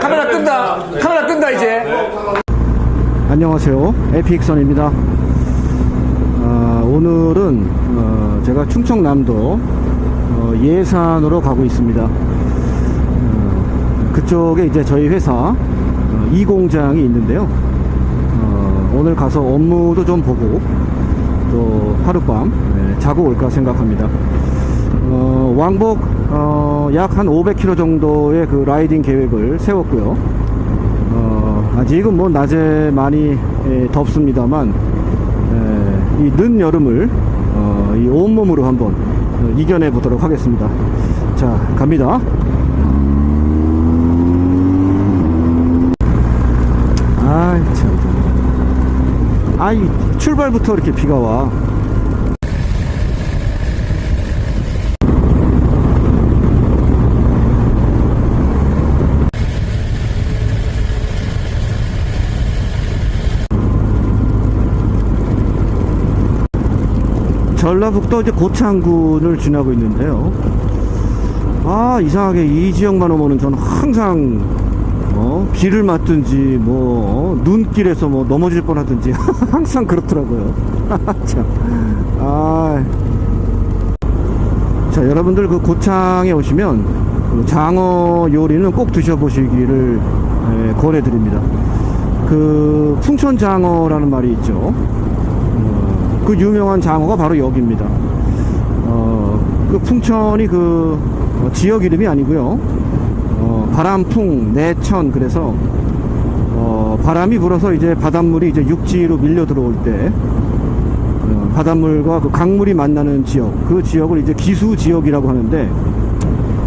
카메라 끈다. 카메라 끈다 이제. 안녕하세요. 에픽선입니다. 아, 오늘은 어, 제가 충청남도 어, 예산으로 가고 있습니다. 어, 그쪽에 이제 저희 회사 어, 이 공장이 있는데요. 어, 오늘 가서 업무도 좀 보고 또 하룻밤 네, 자고 올까 생각합니다. 어, 왕복 어, 약한 500km 정도의 그 라이딩 계획을 세웠고요. 어, 아직은 뭐 낮에 많이 에, 덥습니다만 에, 이 늦 여름을 어, 이 온몸으로 한번 어, 이겨내 보도록 하겠습니다. 자, 갑니다. 아이, 참. 참. 아이, 출발부터 이렇게 비가 와. 전라북도 이제 고창군을 지나고 있는데요. 아 이상하게 이 지역만 오면은 저는 항상 어, 비를 맞든지 뭐 어, 눈길에서 뭐 넘어질 뻔 하든지 항상 그렇더라고요. 참. 아. 자 여러분들 그 고창에 오시면 그 장어 요리는 꼭 드셔보시기를 예, 권해드립니다. 그 풍천 장어라는 말이 있죠. 어, 그 유명한 장어가 바로 여기입니다. 어, 그 풍천이 그 어, 지역 이름이 아니고요. 어, 바람풍, 내천 그래서 어, 바람이 불어서 이제 바닷물이 이제 육지로 밀려 들어올 때 어, 바닷물과 그 강물이 만나는 지역, 그 지역을 이제 기수 지역이라고 하는데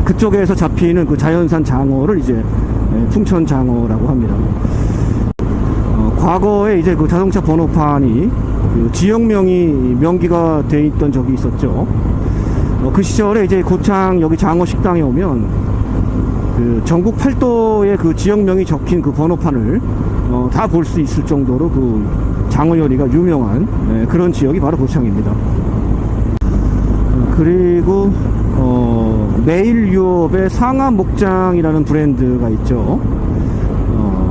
그쪽에서 잡히는 그 자연산 장어를 이제 예, 풍천 장어라고 합니다. 어, 과거에 이제 그 자동차 번호판이 그 지역명이 명기가 돼 있던 적이 있었죠. 어, 그 시절에 이제 고창 여기 장어 식당에 오면 그 전국 팔도의 그 지역명이 적힌 그 번호판을 어, 다 볼 수 있을 정도로 그 장어 요리가 유명한 예, 그런 지역이 바로 고창입니다. 어, 그리고 어, 매일 유업의 상하 목장이라는 브랜드가 있죠.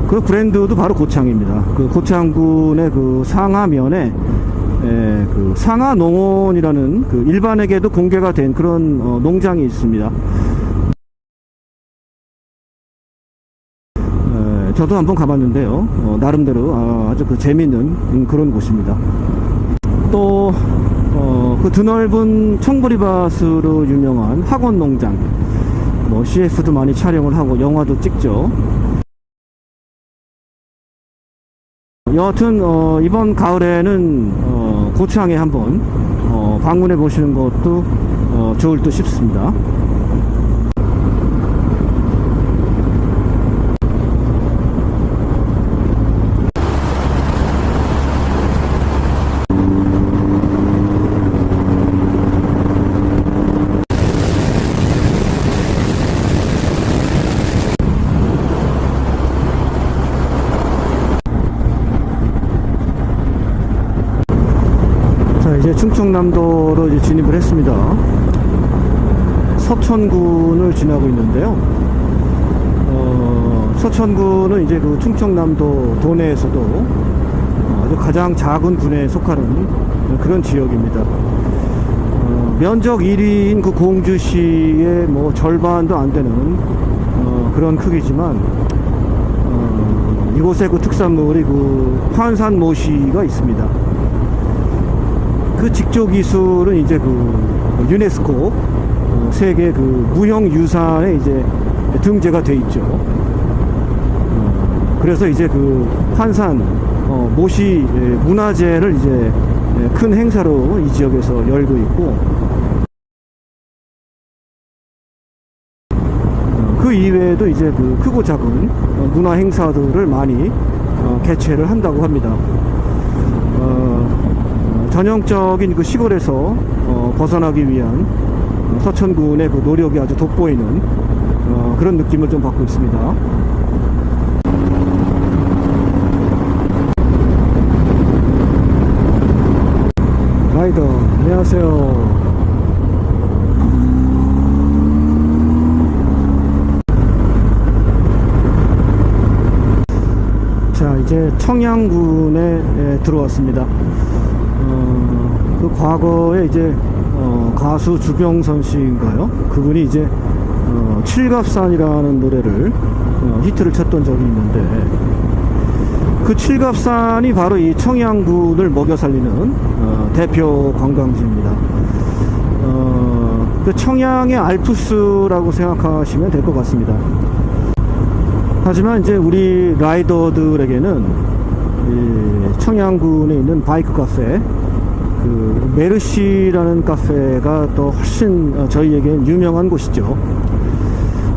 어, 그 브랜드도 바로 고창입니다. 그 고창군의 그 상하면에 에, 그 상하 농원이라는 그 일반에게도 공개가 된 그런 어, 농장이 있습니다. 에, 저도 한번 가봤는데요. 어, 나름대로 아, 아주 그 재밌는 음, 그런 곳입니다. 또, 어, 그 드넓은 청보리밭으로 유명한 학원 농장. 뭐 CF도 많이 촬영을 하고 영화도 찍죠. 여하튼 어, 이번 가을에는 어, 고창에 한번 어, 방문해 보시는 것도 어, 좋을 듯 싶습니다. 자 충청남도로 이제 진입을 했습니다. 서천군을 지나고 있는데요. 어, 서천군은 이제 그 충청남도 도내에서도 어, 아주 가장 작은 군에 속하는 그런 지역입니다. 어, 면적 1위인 그 공주시의 뭐 절반도 안 되는 어, 그런 크기지만 어, 이곳에 그 특산물이 그 환산 모시가 있습니다. 그 직조 기술은 이제 그 유네스코 어, 세계 그 무형 유산에 이제 등재가 돼 있죠. 어, 그래서 이제 그 환산 어, 모시 예, 문화재를 이제 예, 큰 행사로 이 지역에서 열고 있고 어, 그 이외에도 이제 그 크고 작은 어, 문화 행사들을 많이 어, 개최를 한다고 합니다. 어, 전형적인 그 시골에서 어, 벗어나기 위한 어, 서천군의 그 노력이 아주 돋보이는 어, 그런 느낌을 좀 받고 있습니다. 라이더, 안녕하세요. 이제 청양군에 에, 들어왔습니다. 어, 그 과거에 이제 어, 가수 주병선 씨인가요? 그분이 이제 어, 칠갑산이라는 노래를 어, 히트를 쳤던 적이 있는데 그 칠갑산이 바로 이 청양군을 먹여 살리는 어, 대표 관광지입니다. 어, 그 청양의 알프스라고 생각하시면 될 것 같습니다. 하지만 이제 우리 라이더들에게는 이 청양군에 있는 바이크 카페, 그 메르시라는 카페가 또 훨씬 어, 저희에겐 유명한 곳이죠.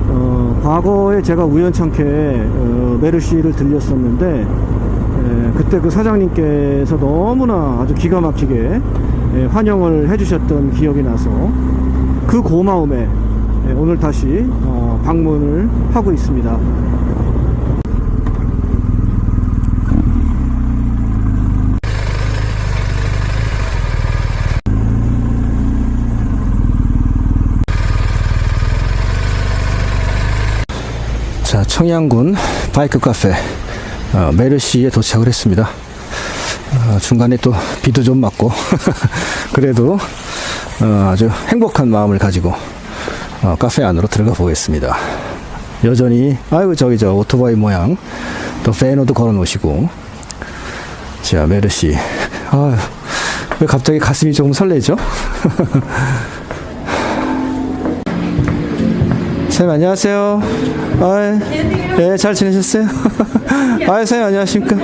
어, 과거에 제가 우연찮게 어, 메르시를 들렸었는데 에, 그때 그 사장님께서 너무나 아주 기가 막히게 에, 환영을 해주셨던 기억이 나서 그 고마움에 에, 오늘 다시 어, 방문을 하고 있습니다. 자, 청양군 바이크 카페 어, 메르시에 도착을 했습니다. 어, 중간에 또 비도 좀 맞고 그래도 어, 아주 행복한 마음을 가지고 어, 카페 안으로 들어가 보겠습니다. 여전히 아이고 저기 저 오토바이 모양 또 배너도 걸어 놓으시고 자 메르시 아유 왜 갑자기 가슴이 조금 설레죠? 선생님 안녕하세요. 아, 네, 잘 지내셨어요? 아, 선생님 안녕하십니까?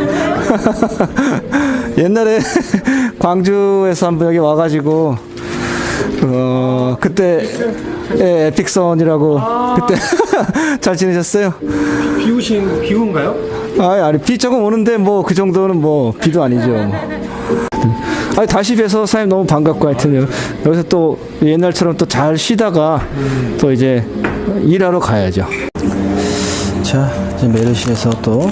옛날에 광주에서 한번 여기 와가지고 어 그때 예, 에픽선이라고 그때 잘 지내셨어요? 비 오신, 비 온가요? 아, 아니 비 조금 오는데 뭐 그 정도는 뭐 비도 아니죠. 아니 다시 뵈서 사장님 너무 반갑고 하여튼 여기서 또 옛날처럼 또 잘 쉬다가 또 이제 일하러 가야죠. 자, 이제 메르시에서 또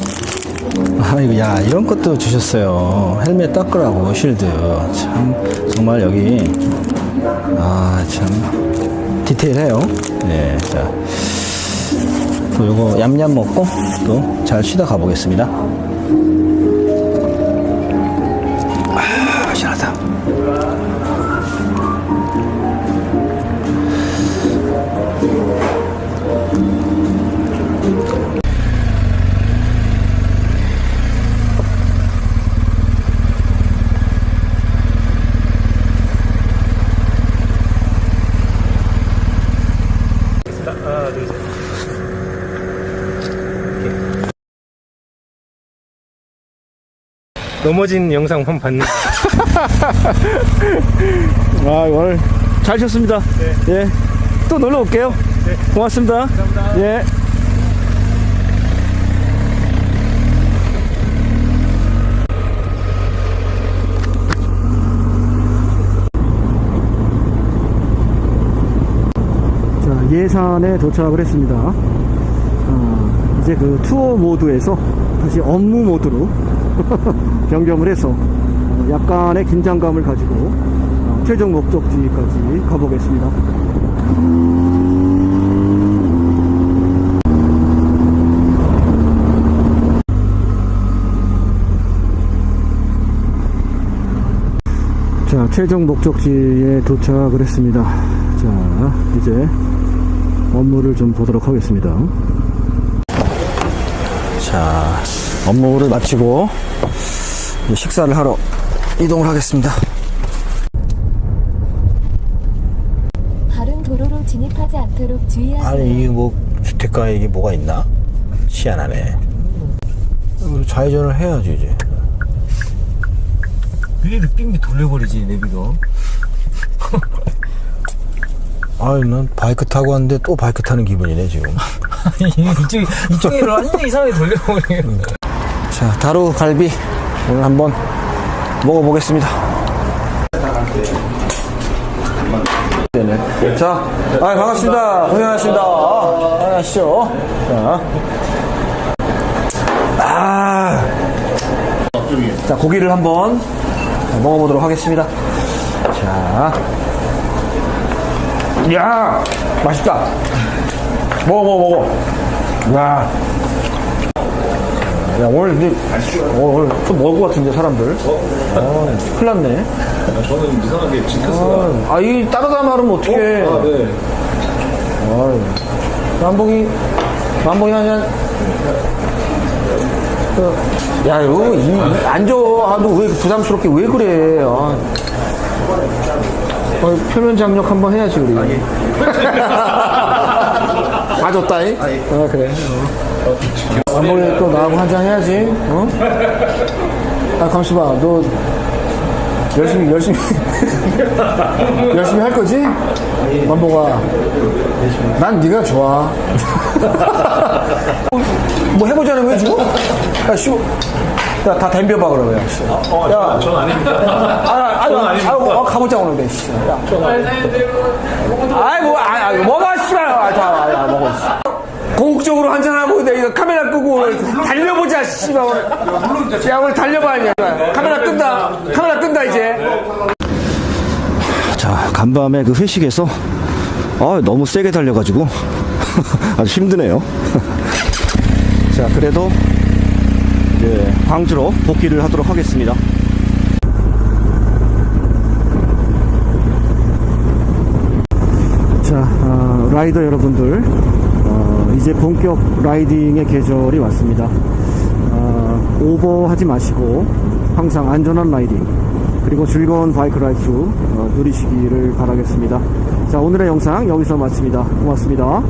아, 이거 야 이런 것도 주셨어요. 헬멧 닦으라고 쉴드. 참 정말 여기 아 참 디테일해요. 네, 자. 또 요거 얌얌 먹고 또 잘 쉬다 가보겠습니다. 넘어진 영상 한번 봤는데 아, 오늘 잘 쉬었습니다. 예. 또 놀러 올게요. 고맙습니다. 감사합니다. 예. 자, 예산에 도착을 했습니다. 아, 이제 그 투어 모드에서 다시 업무 모드로 변경을 해서 어, 약간의 긴장감을 가지고 어, 최종 목적지까지 가보겠습니다. 자, 최종 목적지에 도착을 했습니다. 자, 이제 업무를 좀 보도록 하겠습니다. 자, 업무를 마치고 이제 식사를 하러 이동을 하겠습니다. 다른 도로로 진입하지 않도록 주의하세요. 아니, 이게 뭐, 주택가에 이게 뭐가 있나? 희한하네. 좌회전을 해야지, 이제. 위를 삥 돌려버리지 내비가 아유, 난 바이크 타고 왔는데 또 바이크 타는 기분이네, 지금. 이쪽, 이쪽으로 완전 이상하게 돌려버리는 자, 다루 갈비 오늘 한번 먹어보겠습니다. 네네. 자, 아 반갑습니다. 고생하셨습니다. 아, 안녕하시죠. 자, 아, 자 고기를 한번 먹어보도록 하겠습니다. 자, 야, 맛있다. 먹어, 먹어, 먹어. 야. 야, 오늘 근데, 어, 오늘 좀 먹을 것 같은데, 사람들. 아, 큰일 났네. 저는 이상하게 징크스가. 아, 이 따르다 말하면 어떡해. 아, 네. 아유. 만봉이, 만봉이 한잔. 그, 야, 이거, 이, 이- 앉아. 아, 너 왜 부담스럽게 왜 그래. 아. 어, 표면 장력 한번 해야지, 우리. 맞았다잉? 아, 그래. 어. 만봉이 또 나하고 한잔 해야지, 어? 아, 감시봐. 너, 열심히, 열심히. 열심히 할 거지? 만보가 난 네가 좋아 뭐 해보자는 거야 지금? 야 씨, 야다 덤벼봐 그러면 야, 씨. 어, 야. 전, 전 아닙니다. 아, 아, 저는 아, 아닙니다. 아, 어, 가보자 오늘 내 씨. 야. 아이 뭐, 아, 아, 먹어 씨발, 아, 다, 아, 야, 먹어. 씨. 공적으로 한잔하고 내가 카메라 끄고 오늘 달려보자 씨발 오늘. 야 오늘 달려봐 이제 카메라 끈다 카메라 끈다 이제 자 간밤에 그 회식에서 아 너무 세게 달려가지고 아주 힘드네요 자 그래도 이제 광주로 복귀를 하도록 하겠습니다. 자 어, 라이더 여러분들 어, 이제 본격 라이딩의 계절이 왔습니다. 어, 오버하지 마시고 항상 안전한 라이딩 그리고 즐거운 바이크 라이프 어, 누리시기를 바라겠습니다. 자 오늘의 영상 여기서 마칩니다. 고맙습니다